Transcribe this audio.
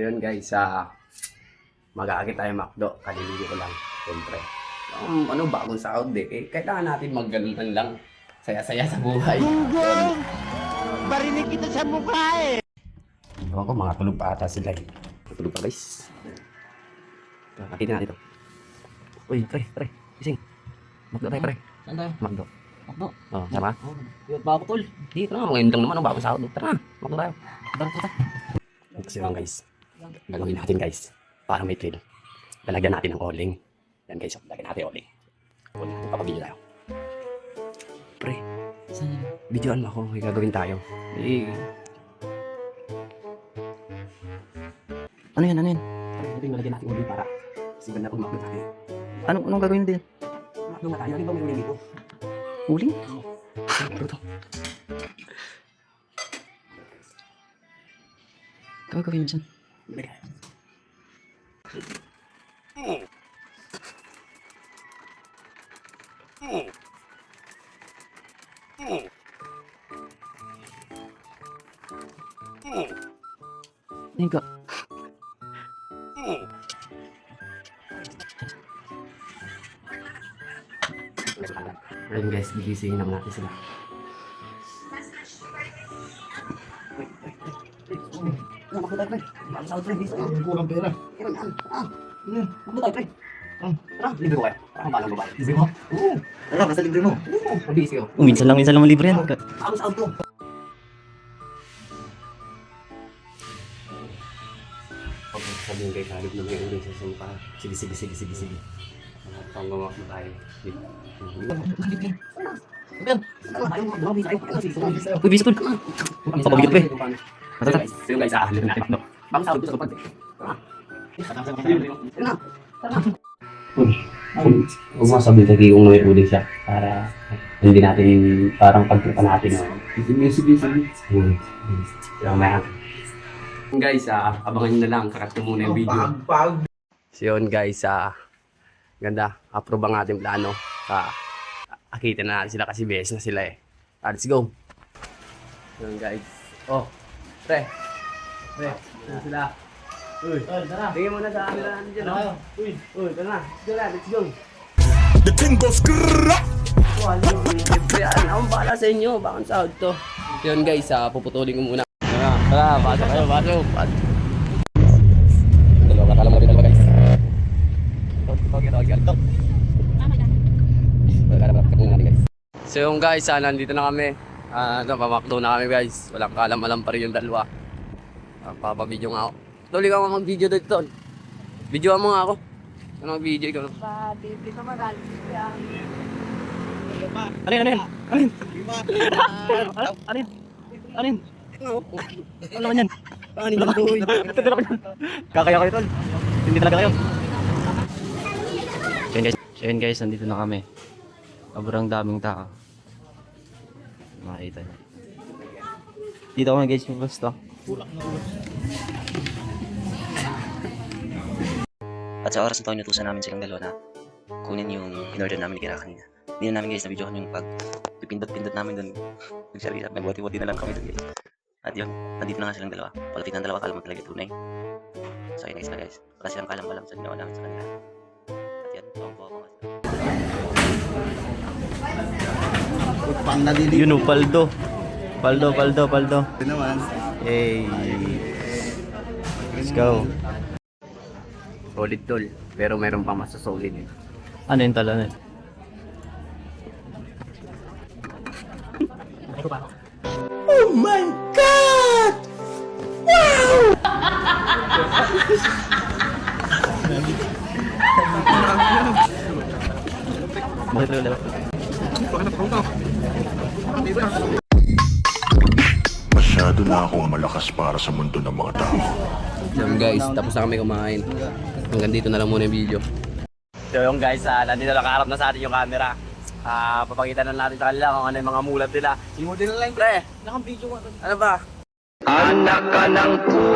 So yun guys, ah mag-aakit tayo McDo. Kaliligo ko lang, siyempre. Um, ano, bagong sahod eh. eh kailangan natin magganutan lang. Saya-saya sa buhay. Yun. Barinig kita sa mukha eh. Ewan ko, mga tulog pa ata sila eh. Tulog pa guys. Ito, Nakita natin ito. Uy, pre, pre, gising. Magdo tayo, pre. Saan tayo? Magdo. Makdo. Oh, sama? Oh, yun pa ako tol. Di, tara, ngayon lang naman ang bagong sahod. Tara, magdo tayo. Tara, tara. Yun guys, gagawin natin guys, para may thrill. Lalagyan natin ng oling. Yan guys, oh, lagyan natin oling. Oling, papabidyo tayo. Pre, Saan yan? videoan mo ako, may gagawin tayo. Eh, Ano yan, ano yan? Pwede malagyan natin oling para kasi ganda pag makdo tayo. Anong, anong gagawin din? Makdo nga tayo, di ba may oling dito? Uling? Ano to? Gagawin mo saan? Bigay. Niga. Ayun guys, gigisingin naman natin sila. Kurang pera. Libre ko kayo. Parang balang babae. Libre ko? Oo. Basta libre mo. Oo. Mabilis. Oh, minsan lang, minsan lang libre yan. Ako sa auto. Pag sabihin kay Kalib na may uling sa sumpa. Sige, sige, sige, sige, sige. Pangawak mo tayo. Uy, bisa tol. Papabigit pa eh. Matata. So yung guys, aahalin natin. No? Bang sahod ko sa kapag. Huwag mo sabihin kay kung may uling siya para hindi natin parang pagtripa natin. No? Sige, sige, sige. Hmm. Yung may Guys, ah, abangan nyo na lang. Kakat ko muna yung video. Pag, So yun guys, ah, ganda. Approve ang ating plano. Ah, akita na natin sila kasi best na sila eh. Ah, let's go. So yun guys. Oh, pre. Pre, ano sila? Uy, Tara. tingin mo na sa camera natin dyan. oh. Uy, uy, tara na. Let's go na, let's go. The thing goes grrrr. Wala, libre yan. Ang bala sa inyo. Bakang sahod to. Yun guys, ah, puputulin ko muna. Tara, tara, pasok kayo, pasok. pasok. Dalawa ka lang mga dalawa guys. Okay, okay, okay. So yung guys, ah, nandito na kami. Ah, uh, pamakdo na kami guys. Walang kalam-alam pa rin yung dalawa. Ah, papabidyo nga ako. Tuloy ka nga mag-video dito, tol. Video mo nga ako. Ano mag-video ikaw? Ano yan, ano yan? Ano yan? Ano? Ano yan? Ano yan? Ano naman yan? Ano boy? Kakaya kayo tol. Hindi talaga kayo. So yun guys, so yun guys, nandito na kami. Sobrang daming tao. Makita niyo. Dito kami guys, yung basta. At sa oras na to, inutusan namin silang dalawa na kunin yung in-order namin ni Kira kanina. Hindi na namin guys, nabidyohan yung pag pipindot-pindot namin dun. Nagsari-sari, nagwati-wati na lang kami dun guys. At yun, nandito na nga silang dalawa. Pagdating ng dalawa, kala mo talaga tunay. So yun guys na guys, wala silang kalam-kalam sa ginawa namin sa kanila. At yan, tuwang-tuwa ko nga pang naliligo Yun o, paldo. Paldo, paldo, paldo. naman. Hey. Let's go. Solid tol. Pero meron pa mas solid. eh. Ano yung tala na? Oh my God! Masyado na akong malakas para sa mundo ng mga tao. Yan guys, tapos na kami kumain. Hanggang dito na lang muna yung video. So yung guys, ah, nandito nakaharap na sa atin yung camera. Ah, papakita na natin sa kanila kung ano yung mga mulat nila. Simutin na lang pre. Nakang video ka. Ano ba? Anak ka ng po.